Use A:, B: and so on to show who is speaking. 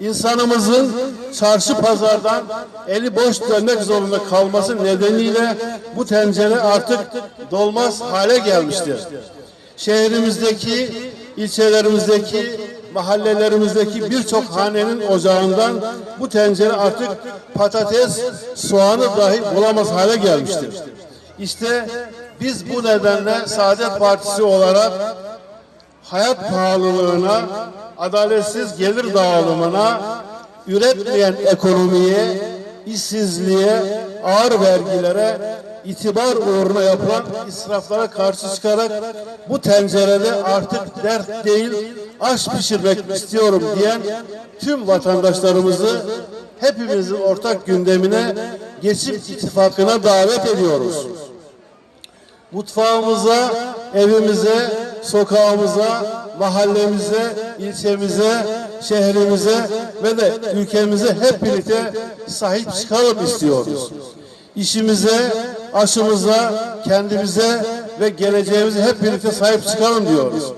A: insanımızın çarşı pazardan eli boş dönmek zorunda kalması nedeniyle bu tencere artık dolmaz hale gelmiştir. Şehrimizdeki, ilçelerimizdeki, mahallelerimizdeki birçok hanenin ocağından bu tencere artık patates, soğanı dahi bulamaz hale gelmiştir. İşte biz bu nedenle Saadet Partisi olarak hayat pahalılığına, adaletsiz gelir dağılımına, üretmeyen ekonomiye, işsizliğe, ağır vergilere, itibar uğruna yapılan israflara karşı çıkarak bu tencerede artık dert değil, aş pişirmek istiyorum diyen tüm vatandaşlarımızı hepimizin ortak gündemine geçim ittifakına davet ediyoruz. Mutfağımıza, evimize, sokağımıza, mahallemize, ilçemize, şehrimize ve de ülkemize hep birlikte sahip çıkalım istiyoruz. İşimize, aşımıza, kendimize ve geleceğimize hep birlikte sahip çıkalım diyoruz.